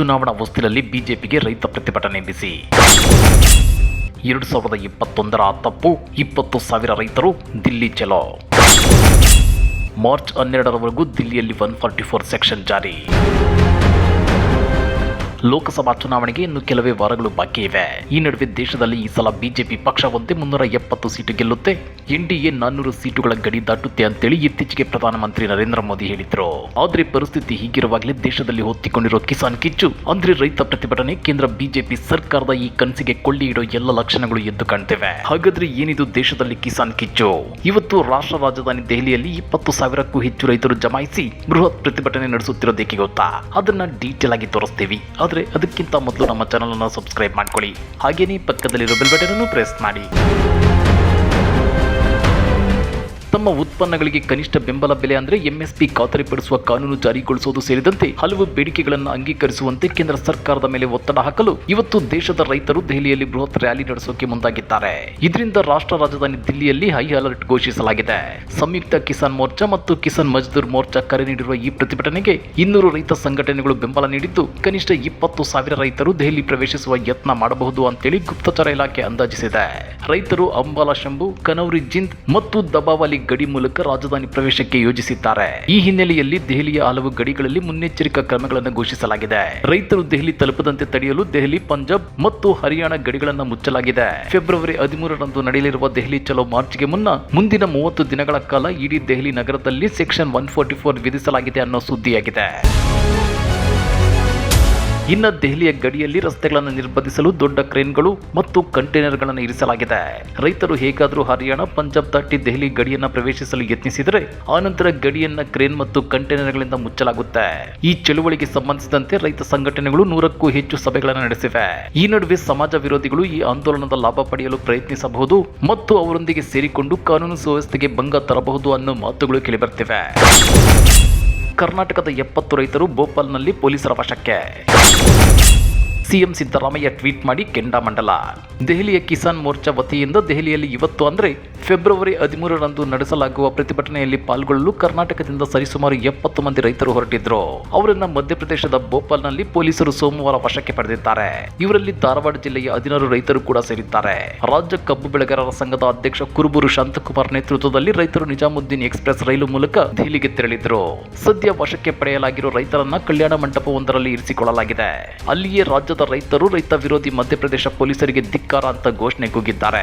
ಚುನಾವಣಾ ಹೊಸ್ತಿಲಲ್ಲಿ ಬಿಜೆಪಿಗೆ ರೈತ ಪ್ರತಿಭಟನೆ ಬಿಸಿ ಎರಡು ಸಾವಿರದ ಇಪ್ಪತ್ತೊಂದರ ತಪ್ಪು, ಇಪ್ಪತ್ತು ಸಾವಿರ ರೈತರು ದಿಲ್ಲಿ ಚಲೋ ಮಾರ್ಚ್ ಹನ್ನೆರಡರವರೆಗೂ ದಿಲ್ಲಿಯಲ್ಲಿ ಒನ್ ಫಾರ್ಟಿ ಫೋರ್ ಸೆಕ್ಷನ್ ಜಾರಿ. ಲೋಕಸಭಾ ಚುನಾವಣೆಗೆ ಇನ್ನು ಕೆಲವೇ ವಾರಗಳು ಬಾಕಿ ಇವೆ. ಈ ನಡುವೆ ದೇಶದಲ್ಲಿ ಈ ಸಲ ಬಿಜೆಪಿ ಪಕ್ಷ ಒಂದೇ ಮುನ್ನೂರ ಎಪ್ಪತ್ತು ಸೀಟು ಗೆಲ್ಲುತ್ತೆ. ಎನ್ಡಿಎ ನಾನ್ನೂರು ಸೀಟುಗಳ ಗಡಿ ದಾಟುತ್ತೆ ಅಂತೇಳಿ ಇತ್ತೀಚೆಗೆ ಪ್ರಧಾನಮಂತ್ರಿ ನರೇಂದ್ರ ಮೋದಿ ಹೇಳಿದ್ರು. ಆದ್ರೆ ಪರಿಸ್ಥಿತಿ ಹೀಗಿರುವಾಗಲೇ ದೇಶದಲ್ಲಿ ಹೊತ್ತಿಕೊಂಡಿರೋ ಕಿಸಾನ್ ಕಿಚ್ಚು, ಅಂದ್ರೆ ರೈತ ಪ್ರತಿಭಟನೆ, ಕೇಂದ್ರ ಬಿಜೆಪಿ ಸರ್ಕಾರದ ಈ ಕನಸಿಗೆ ಕೊಳ್ಳಿ ಇಡೋ ಎಲ್ಲ ಲಕ್ಷಣಗಳು ಎದ್ದು ಕಾಣ್ತಿವೆ. ಹಾಗಾದ್ರೆ ಏನಿದು ದೇಶದಲ್ಲಿ ಕಿಸಾನ್ ಕಿಚ್ಚು? ಇವತ್ತು ರಾಷ್ಟ್ರ ರಾಜಧಾನಿ ದೆಹಲಿಯಲ್ಲಿ ಇಪ್ಪತ್ತು ಸಾವಿರಕ್ಕೂ ಹೆಚ್ಚು ರೈತರು ಜಮಾಯಿಸಿ ಬೃಹತ್ ಪ್ರತಿಭಟನೆ ನಡೆಸುತ್ತಿರೋದೇಕೆ ಗೊತ್ತಾ? ಅದನ್ನ ಡೀಟೇಲ್ ಆಗಿ ತೋರಿಸ್ತೀವಿ. ಆದ್ರೆ ಅದಕ್ಕಿಂತ ಮೊದಲು ನಮ್ಮ ಚಾನಲನ್ನು ಸಬ್ಸ್ಕ್ರೈಬ್ ಮಾಡ್ಕೊಳ್ಳಿ. ಹಾಗೇನೇ ಪಕ್ಕದಲ್ಲಿರೋ ಬೆಲ್ ಬಟನನ್ನು ಪ್ರೆಸ್ ಮಾಡಿ. ತಮ್ಮ ಉತ್ಪನ್ನಗಳಿಗೆ ಕನಿಷ್ಠ ಬೆಂಬಲ ಬೆಲೆ ಅಂದ್ರೆ ಎಂಎಸ್ಪಿ ಖಾತರಿಪಡಿಸುವ ಕಾನೂನು ಜಾರಿಗೊಳಿಸುವುದು ಸೇರಿದಂತೆ ಹಲವು ಬೇಡಿಕೆಗಳನ್ನು ಅಂಗೀಕರಿಸುವಂತೆ ಕೇಂದ್ರ ಸರ್ಕಾರದ ಮೇಲೆ ಒತ್ತಡ ಹಾಕಲು ಇವತ್ತು ದೇಶದ ರೈತರು ದೆಹಲಿಯಲ್ಲಿ ಬೃಹತ್ ರ್ಯಾಲಿ ನಡೆಸೋಕೆ ಮುಂದಾಗಿದ್ದಾರೆ. ಇದರಿಂದ ರಾಷ್ಟ್ರ ರಾಜಧಾನಿ ದಿಲ್ಲಿಯಲ್ಲಿ ಹೈ ಅಲರ್ಟ್ ಘೋಷಿಸಲಾಗಿದೆ. ಸಂಯುಕ್ತ ಕಿಸಾನ್ ಮೋರ್ಚಾ ಮತ್ತು ಕಿಸಾನ್ ಮಜ್ದೂರ್ ಮೋರ್ಚಾ ಕರೆ ನೀಡಿರುವ ಈ ಪ್ರತಿಭಟನೆಗೆ ಇನ್ನೂರು ರೈತ ಸಂಘಟನೆಗಳು ಬೆಂಬಲ ನೀಡಿದ್ದು, ಕನಿಷ್ಠ ಇಪ್ಪತ್ತು ಸಾವಿರ ರೈತರು ದೆಹಲಿ ಪ್ರವೇಶಿಸುವ ಯತ್ನ ಮಾಡಬಹುದು ಅಂತೇಳಿ ಗುಪ್ತಚರ ಇಲಾಖೆ ಅಂದಾಜಿಸಿದೆ. ರೈತರು ಅಂಬಾಲಾ ಶಂಭು, ಕನೌರಿ ಜಿಂದ್ ಮತ್ತು ದಬಾವಲಿ ಗಡಿ ಮೂಲಕ ರಾಜಧಾನಿ ಪ್ರವೇಶಕ್ಕೆ ಯೋಜಿಸಿದ್ದಾರೆ. ಈ ಹಿನ್ನೆಲೆಯಲ್ಲಿ ದೆಹಲಿಯ ಹಲವು ಗಡಿಗಳಲ್ಲಿ ಮುನ್ನೆಚ್ಚರಿಕಾ ಕ್ರಮಗಳನ್ನು ಘೋಷಿಸಲಾಗಿದೆ. ರೈತರು ದೆಹಲಿ ತಲುಪದಂತೆ ತಡೆಯಲು ದೆಹಲಿ, ಪಂಜಾಬ್ ಮತ್ತು ಹರಿಯಾಣ ಗಡಿಗಳನ್ನು ಮುಚ್ಚಲಾಗಿದೆ. ಫೆಬ್ರವರಿ ಹದಿಮೂರರಂದು ನಡೆಯಲಿರುವ ದೆಹಲಿ ಚಲೋ ಮಾರ್ಚ್ಗೆ ಮುನ್ನ ಮುಂದಿನ ಮೂವತ್ತು ದಿನಗಳ ಕಾಲ ಇಡೀ ದೆಹಲಿ ನಗರದಲ್ಲಿ ಸೆಕ್ಷನ್ ಒನ್ ಫೋರ್ಟಿ ಫೋರ್ ವಿಧಿಸಲಾಗಿದೆ ಅನ್ನೋ ಸುದ್ದಿಯಾಗಿದೆ. ಇನ್ನು ದೆಹಲಿಯ ಗಡಿಯಲ್ಲಿ ರಸ್ತೆಗಳನ್ನು ನಿರ್ಬಂಧಿಸಲು ದೊಡ್ಡ ಕ್ರೇನ್ಗಳು ಮತ್ತು ಕಂಟೈನರ್ಗಳನ್ನು ಇರಿಸಲಾಗಿದೆ. ರೈತರು ಹೇಗಾದರೂ ಹರಿಯಾಣ, ಪಂಜಾಬ್ ದಾಟಿ ದೆಹಲಿ ಗಡಿಯನ್ನ ಪ್ರವೇಶಿಸಲು ಯತ್ನಿಸಿದರೆ ಆನಂತರ ಗಡಿಯನ್ನ ಕ್ರೇನ್ ಮತ್ತು ಕಂಟೈನರ್ಗಳಿಂದ ಮುಚ್ಚಲಾಗುತ್ತೆ. ಈ ಚಳುವಳಿಗೆ ಸಂಬಂಧಿಸಿದಂತೆ ರೈತ ಸಂಘಟನೆಗಳು ನೂರಕ್ಕೂ ಹೆಚ್ಚು ಸಭೆಗಳನ್ನು ನಡೆಸಿವೆ. ಈ ನಡುವೆ ಸಮಾಜ ವಿರೋಧಿಗಳು ಈ ಆಂದೋಲನದ ಲಾಭ ಪಡೆಯಲು ಪ್ರಯತ್ನಿಸಬಹುದು ಮತ್ತು ಅವರೊಂದಿಗೆ ಸೇರಿಕೊಂಡು ಕಾನೂನು ಸುವ್ಯವಸ್ಥೆಗೆ ಭಂಗ ತರಬಹುದು ಅನ್ನೋ ಮಾತುಗಳು ಕೇಳಿಬರ್ತಿವೆ. ಕರ್ನಾಟಕದ ಎಪ್ಪತ್ತು ರೈತರು ಭೋಪಾಲ್ನಲ್ಲಿ ಪೊಲೀಸರ ವಶಕ್ಕೆ. ಸಿಎಂ ಸಿದ್ದರಾಮಯ್ಯ ಟ್ವೀಟ್ ಮಾಡಿ ಕೆಂಡಾಮಂಡಲ ದೆಹಲಿಯ ಕಿಸಾನ್ ಮೋರ್ಚಾ ವತಿಯಿಂದ ದೆಹಲಿಯಲ್ಲಿ ಇವತ್ತು ಅಂದರೆ ಫೆಬ್ರವರಿ ಹದಿಮೂರರಂದು ನಡೆಸಲಾಗುವ ಪ್ರತಿಭಟನೆಯಲ್ಲಿ ಪಾಲ್ಗೊಳ್ಳಲು ಕರ್ನಾಟಕದಿಂದ ಸರಿಸುಮಾರು ಎಪ್ಪತ್ತು ಮಂದಿ ರೈತರು ಹೊರಟಿದ್ರು. ಅವರನ್ನ ಮಧ್ಯಪ್ರದೇಶದ ಭೋಪಾಲ್ನಲ್ಲಿ ಪೊಲೀಸರು ಸೋಮವಾರ ವಶಕ್ಕೆ ಪಡೆದಿದ್ದಾರೆ. ಇವರಲ್ಲಿ ಧಾರವಾಡ ಜಿಲ್ಲೆಯ ಹದಿನಾರು ರೈತರು ಕೂಡ ಸೇರಿದ್ದಾರೆ. ರಾಜ್ಯ ಕಬ್ಬು ಬೆಳೆಗಾರರ ಸಂಘದ ಅಧ್ಯಕ್ಷ ಕುರುಬೂರು ಶಾಂತಕುಮಾರ್ ನೇತೃತ್ವದಲ್ಲಿ ರೈತರು ನಿಜಾಮುದ್ದೀನ್ ಎಕ್ಸ್ಪ್ರೆಸ್ ರೈಲು ಮೂಲಕ ದೆಹಲಿಗೆ ತೆರಳಿದ್ರು. ಸದ್ಯ ವಶಕ್ಕೆ ಪಡೆಯಲಾಗಿರುವ ರೈತರನ್ನ ಕಲ್ಯಾಣ ಮಂಟಪವೊಂದರಲ್ಲಿ ಇರಿಸಿಕೊಳ್ಳಲಾಗಿದೆ. ಅಲ್ಲಿಯೇ ರಾಜ್ಯದ ರೈತರು ರೈತ ವಿರೋಧಿ ಮಧ್ಯಪ್ರದೇಶ ಪೊಲೀಸರಿಗೆ ಧಿಕ್ಕಾರ ಅಂತ ಘೋಷಣೆ ಕೂಗಿದ್ದಾರೆ.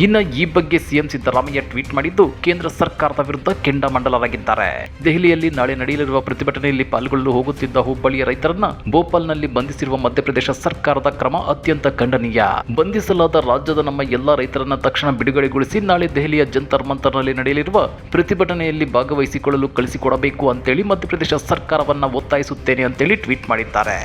ಇನ್ನು ಈ ಬಗ್ಗೆ ಸಿಎಂ ಸಿದ್ದರಾಮಯ್ಯ ಟ್ವೀಟ್ ಮಾಡಿದ್ದು ಕೇಂದ್ರ ಸರ್ಕಾರದ ವಿರುದ್ಧ ಕೆಂಡಾಮಂಡಲರಾಗಿದ್ದಾರೆ. ದೆಹಲಿಯಲ್ಲಿ ನಾಳೆ ನಡೆಯಲಿರುವ ಪ್ರತಿಭಟನೆಯಲ್ಲಿ ಪಾಲ್ಗೊಳ್ಳಲು ಹೋಗುತ್ತಿದ್ದ ಹುಬ್ಬಳ್ಳಿಯ ರೈತರನ್ನ ಭೋಪಾಲ್ನಲ್ಲಿ ಬಂಧಿಸಿರುವ ಮಧ್ಯಪ್ರದೇಶ ಸರ್ಕಾರದ ಕ್ರಮ ಅತ್ಯಂತ ಖಂಡನೀಯ. ಬಂಧಿಸಲಾದ ರಾಜ್ಯದ ನಮ್ಮ ಎಲ್ಲಾ ರೈತರನ್ನ ತಕ್ಷಣ ಬಿಡುಗಡೆಗೊಳಿಸಿ ನಾಳೆ ದೆಹಲಿಯ ಜಂತರ್ ಮಂತರ್ನಲ್ಲಿ ನಡೆಯಲಿರುವ ಪ್ರತಿಭಟನೆಯಲ್ಲಿ ಭಾಗವಹಿಸಿಕೊಳ್ಳಲು ಕಳಿಸಿಕೊಡಬೇಕು ಅಂತೇಳಿ ಮಧ್ಯಪ್ರದೇಶ ಸರ್ಕಾರವನ್ನ ಒತ್ತಾಯಿಸುತ್ತೇನೆ ಅಂತೇಳಿ ಟ್ವೀಟ್ ಮಾಡಿದ್ದಾರೆ.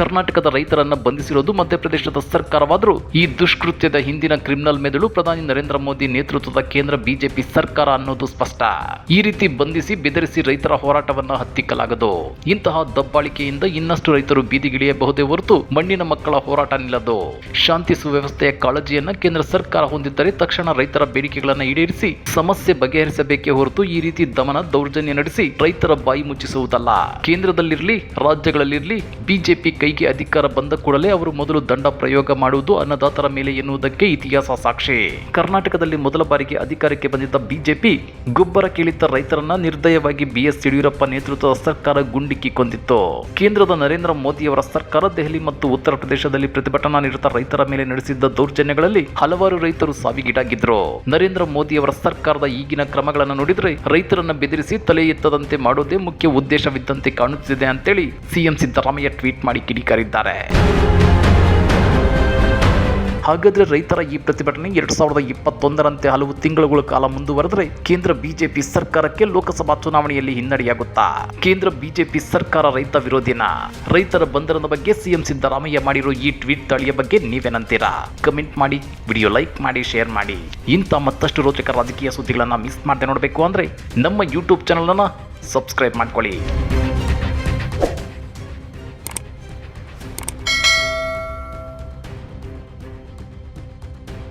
ಕರ್ನಾಟಕದ ರೈತರನ್ನ ಬಂಧಿಸಿರೋದು ಮಧ್ಯಪ್ರದೇಶದ ಸರ್ಕಾರವಾದರೂ ಈ ದುಷ್ಕೃತ್ಯದ ಹಿಂದಿನ ಕ್ರಿಮಿನಲ್ ಮೆದುಳು ಪ್ರಧಾನಿ ನರೇಂದ್ರ ಮೋದಿ ನೇತೃತ್ವದ ಕೇಂದ್ರ ಬಿಜೆಪಿ ಸರ್ಕಾರ ಅನ್ನೋದು ಸ್ಪಷ್ಟ. ಈ ರೀತಿ ಬಂಧಿಸಿ ಬೆದರಿಸಿ ರೈತರ ಹೋರಾಟವನ್ನ ಹತ್ತಿಕ್ಕಲಾಗದು. ಇಂತಹ ದಬ್ಬಾಳಿಕೆಯಿಂದ ಇನ್ನಷ್ಟು ರೈತರು ಬೀದಿಗಿಳಿಯಬಹುದೇ ಹೊರತು ಮಣ್ಣಿನ ಮಕ್ಕಳ ಹೋರಾಟ ನಿಲ್ಲದು. ಶಾಂತಿ ಸುವ್ಯವಸ್ಥೆಯ ಕಾಳಜಿಯನ್ನ ಕೇಂದ್ರ ಸರ್ಕಾರ ಹೊಂದಿದ್ದರೆ ತಕ್ಷಣ ರೈತರ ಬೇಡಿಕೆಗಳನ್ನು ಈಡೇರಿಸಿ ಸಮಸ್ಯೆ ಬಗೆಹರಿಸಬೇಕೇ ಹೊರತು ಈ ರೀತಿ ದಮನ ದೌರ್ಜನ್ಯ ನಡೆಸಿ ರೈತರ ಬಾಯಿ ಮುಚ್ಚಿಸುವುದಲ್ಲ. ಕೇಂದ್ರದಲ್ಲಿರಲಿ, ರಾಜ್ಯಗಳಲ್ಲಿರಲಿ, ಬಿಜೆಪಿ ಕೈಗೆ ಅಧಿಕಾರ ಬಂದ ಕೂಡಲೇ ಅವರು ಮೊದಲು ದಂಡ ಪ್ರಯೋಗ ಮಾಡುವುದು ಅನ್ನದಾತರ ಮೇಲೆ ಎನ್ನುವುದಕ್ಕೆ ಇತಿಹಾಸ ಸಾಕ್ಷಿ. ಕರ್ನಾಟಕದಲ್ಲಿ ಮೊದಲ ಬಾರಿಗೆ ಅಧಿಕಾರಕ್ಕೆ ಬಂದಿದ್ದ ಬಿಜೆಪಿ ಗೊಬ್ಬರ ಕೇಳಿದ್ದ ರೈತರನ್ನ ನಿರ್ದಯವಾಗಿ ಬಿಎಸ್ ಯಡಿಯೂರಪ್ಪ ನೇತೃತ್ವದ ಸರ್ಕಾರ ಗುಂಡಿಕ್ಕಿ ಕೊಂದಿತ್ತು. ಕೇಂದ್ರದ ನರೇಂದ್ರ ಮೋದಿಯವರ ಸರ್ಕಾರ ದೆಹಲಿ ಮತ್ತು ಉತ್ತರ ಪ್ರದೇಶದಲ್ಲಿ ಪ್ರತಿಭಟನಾ ನಿರತ ರೈತರ ಮೇಲೆ ನಡೆಸಿದ್ದ ದೌರ್ಜನ್ಯಗಳಲ್ಲಿ ಹಲವಾರು ರೈತರು ಸಾವಿಗೀಡಾಗಿದ್ರು. ನರೇಂದ್ರ ಮೋದಿಯವರ ಸರ್ಕಾರದ ಈಗಿನ ಕ್ರಮಗಳನ್ನು ನೋಡಿದ್ರೆ ರೈತರನ್ನ ಬೆದರಿಸಿ ತಲೆ ಎತ್ತದಂತೆ ಮಾಡೋದೇ ಮುಖ್ಯ ಉದ್ದೇಶವಿದ್ದಂತೆ ಕಾಣುತ್ತಿದೆ ಅಂತೇಳಿ ಸಿಎಂ ಸಿದ್ದರಾಮಯ್ಯ ಟ್ವೀಟ್ ಮಾಡಿ ಕಿಡಿಕಾರಿದ್ದಾರೆ. ಹಾಗಾದ್ರೆ ರೈತರ ಈ ಪ್ರತಿಭಟನೆ ಎರಡ್ ಸಾವಿರದ ಇಪ್ಪತ್ತೊಂದರಂತೆ ಹಲವು ತಿಂಗಳುಗಳ ಕಾಲ ಮುಂದುವರೆದರೆ ಕೇಂದ್ರ ಬಿಜೆಪಿ ಸರ್ಕಾರಕ್ಕೆ ಲೋಕಸಭಾ ಚುನಾವಣೆಯಲ್ಲಿ ಹಿನ್ನಡೆಯಾಗುತ್ತಾ? ಕೇಂದ್ರ ಬಿಜೆಪಿ ಸರ್ಕಾರ ರೈತ ವಿರೋಧಿನ? ರೈತರ ಬಂಧನದ ಬಗ್ಗೆ ಸಿಎಂ ಸಿದ್ದರಾಮಯ್ಯ ಮಾಡಿರೋ ಈ ಟ್ವೀಟ್ ದಾಳಿಯ ಬಗ್ಗೆ ನೀವೇನಂತೀರಾ ಕಮೆಂಟ್ ಮಾಡಿ, ವಿಡಿಯೋ ಲೈಕ್ ಮಾಡಿ, ಶೇರ್ ಮಾಡಿ. ಇಂಥ ಮತ್ತಷ್ಟು ರೋಚಕ ರಾಜಕೀಯ ಸುದ್ದಿಗಳನ್ನ ಮಿಸ್ ಮಾಡದೆ ನೋಡಬೇಕು ಅಂದ್ರೆ ನಮ್ಮ ಯೂಟ್ಯೂಬ್ ಚಾನಲ್ ಅನ್ನ ಸಬ್ಸ್ಕ್ರೈಬ್ ಮಾಡ್ಕೊಳ್ಳಿ.